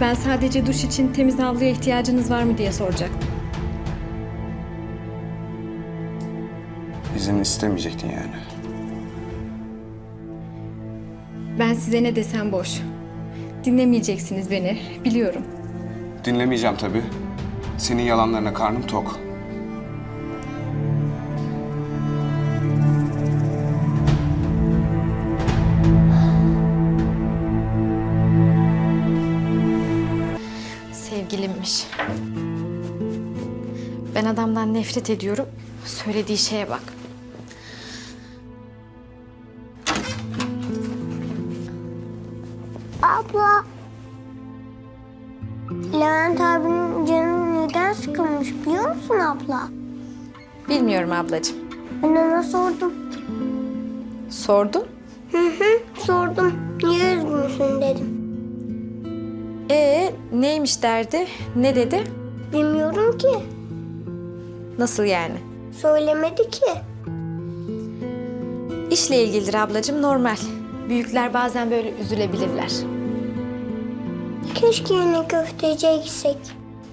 Ben sadece duş için temiz havluya ihtiyacınız var mı diye soracaktım. İzin istemeyecektin yani. Ben size ne desem boş. Dinlemeyeceksiniz beni, biliyorum. Dinlemeyeceğim tabii. Senin yalanlarına karnım tok. Sevgilimmiş. Ben adamdan nefret ediyorum. Söylediği şeye bak. Abla. Levent abinin canı neden sıkılmış biliyor musun abla? Bilmiyorum ablacığım. Ona sordum. Sordum. Hı hı sordum. Niye üzgünsün dedim. Ee, neymiş derdi? Ne dedi? Bilmiyorum ki. Nasıl yani? Söylemedi ki. İşle ilgilidir ablacığım, normal. Büyükler bazen böyle üzülebilirler. Keşke yine köfteciye gitsek.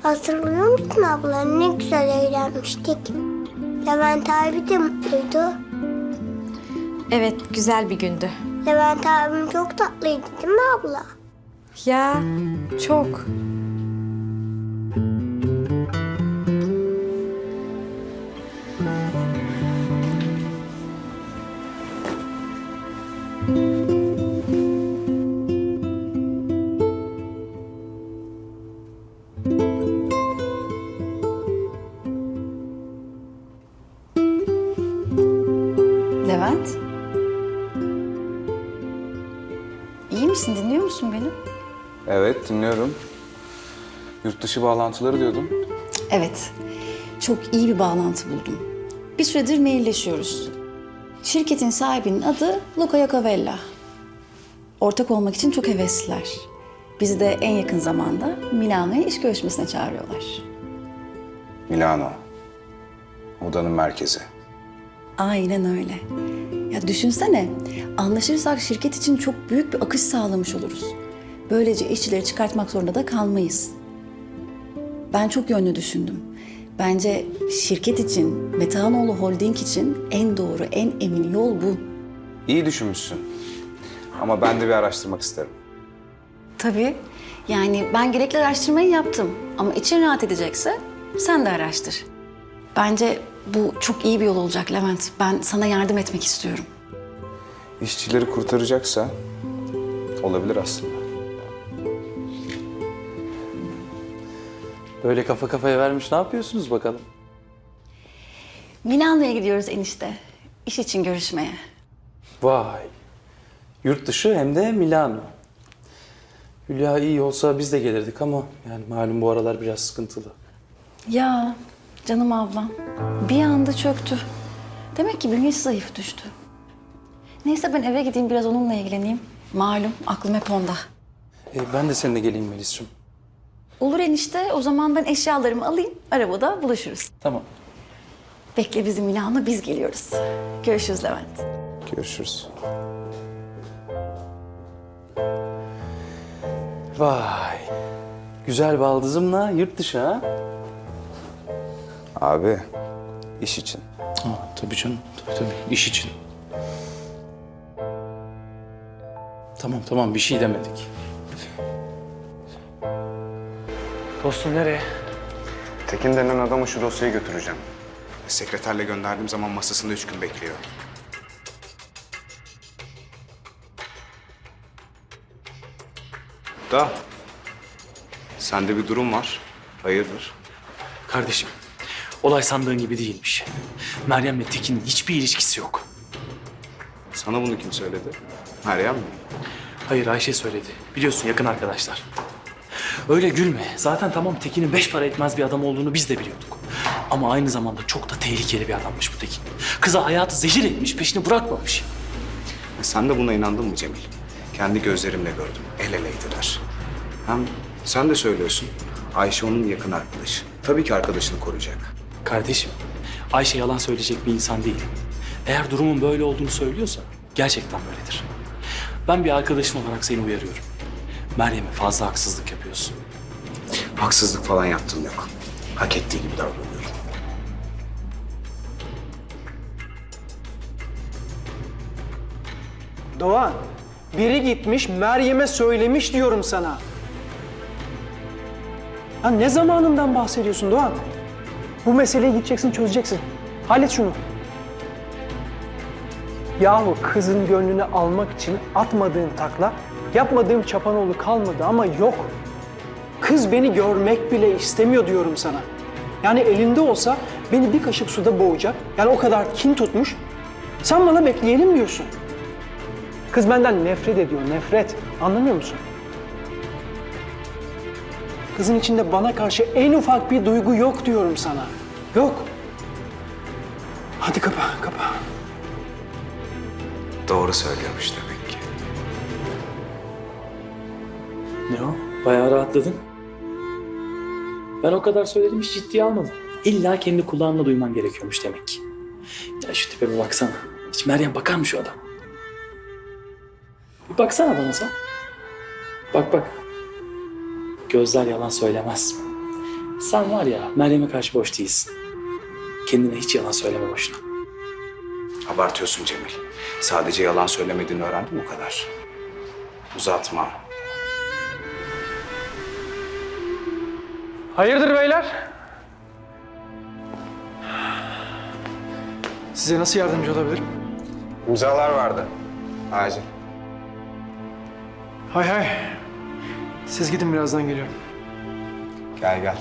Hatırlıyor musun abla? Ne güzel eğlenmiştik. Levent abi de mutluydu. Evet, güzel bir gündü. Levent abim çok tatlıydı değil mi abla? Ya, çok. Levent. İyi misin? Dinliyor musun beni? Evet dinliyorum. Yurt dışı bağlantıları diyordun. Evet. Çok iyi bir bağlantı buldum. Bir süredir mailleşiyoruz. Şirketin sahibinin adı Luca Iacovella. Ortak olmak için çok hevesliler. Bizi de en yakın zamanda Milano'ya iş görüşmesine çağırıyorlar. Milano. Odanın merkezi. Aynen öyle. Ya düşünsene, anlaşırsak şirket için çok büyük bir akış sağlamış oluruz. Böylece işçileri çıkartmak zorunda da kalmayız. Ben çok yönlü düşündüm. Bence şirket için, Metanoğlu Holding için en doğru, en emin yol bu. İyi düşünmüşsün. Ama ben de bir araştırmak isterim. Tabii. Yani ben gerekli araştırmayı yaptım. Ama için rahat edecekse sen de araştır. Bence bu çok iyi bir yol olacak Levent. Ben sana yardım etmek istiyorum. İşçileri kurtaracaksa olabilir aslında. Böyle kafa kafaya vermiş ne yapıyorsunuz bakalım? Milano'ya gidiyoruz enişte. İş için görüşmeye. Vay. Yurt dışı hem de Milano. Hülya iyi olsa biz de gelirdik ama yani malum bu aralar biraz sıkıntılı. Ya canım ablam bir anda çöktü. Demek ki bünyesi zayıf düştü. Neyse ben eve gideyim biraz onunla ilgileneyim. Malum aklım hep onda. E, ben de seninle geleyim Melis'ciğim. Olur enişte o zaman ben eşyalarımı alayım. Arabada buluşuruz. Tamam. Bekle bizi Milano biz geliyoruz. Görüşürüz Levent. Görüşürüz. Vay. Güzel baldızımla yurt dışı ha? Abi iş için. Aa, tabii canım. Tabii tabii. İş için. Tamam tamam bir şey demedik. Dostum nereye? Tekin denen adama şu dosyayı götüreceğim. Sekreterle gönderdiğim zaman masasında üç gün bekliyor. Da. Sende bir durum var. Hayırdır? Kardeşim, olay sandığın gibi değilmiş. Meryem'le Tekin'in hiçbir ilişkisi yok. Sana bunu kim söyledi? Meryem mi? Hayır Ayşe söyledi. Biliyorsun yakın arkadaşlar. Öyle gülme. Zaten tamam Tekin'in beş para etmez bir adam olduğunu biz de biliyorduk. Ama aynı zamanda çok da tehlikeli bir adammış bu Tekin. Kıza hayatı zehir etmiş, peşini bırakmamış. E Sen de buna inandın mı Cemil? Kendi gözlerimle gördüm. El eleydiler. Hem sen de söylüyorsun. Ayşe onun yakın arkadaşı. Tabii ki arkadaşını koruyacak. Kardeşim, Ayşe yalan söyleyecek bir insan değil. Eğer durumun böyle olduğunu söylüyorsa gerçekten böyledir. Ben bir arkadaşım olarak seni uyarıyorum. Meryem'e fazla haksızlık yapıyorsun. Haksızlık falan yaptığım yok. Hak ettiği gibi davranıyorum. Doğan, biri gitmiş Meryem'e söylemiş diyorum sana. Ya ne zamanından bahsediyorsun Doğan? Bu meseleyi gideceksin çözeceksin. Hallet şunu. Yahu kızın gönlünü almak için atmadığım takla, yapmadığım çapanoğlu kalmadı ama yok. Kız beni görmek bile istemiyor diyorum sana. Yani elinde olsa beni bir kaşık suda boğacak. Yani o kadar kin tutmuş. Sen bana bekleyelim diyorsun. Kız benden nefret ediyor, nefret. Anlamıyor musun? Kızın içinde bana karşı en ufak bir duygu yok diyorum sana. Yok. Hadi kapa, kapa. Doğru söylüyormuş demek Ne o? Bayağı rahatladın. Ben o kadar söyledim hiç ciddiye almadım. İlla kendi kulağınla duyman gerekiyormuş demek ki. Ya şu tipe bir baksana. Hiç Meryem bakar mı şu adam? Bir baksana bana sen. Bak bak. Gözler yalan söylemez. Sen var ya Meryem'e karşı boş değilsin. Kendine hiç yalan söyleme boşuna. Abartıyorsun Cemil. Sadece yalan söylemediğini öğrendim o kadar. Uzatma. Hayırdır beyler? Size nasıl yardımcı olabilirim? İmzalar vardı. Acil. Hay hay. Siz gidin birazdan geliyorum. Gel gel.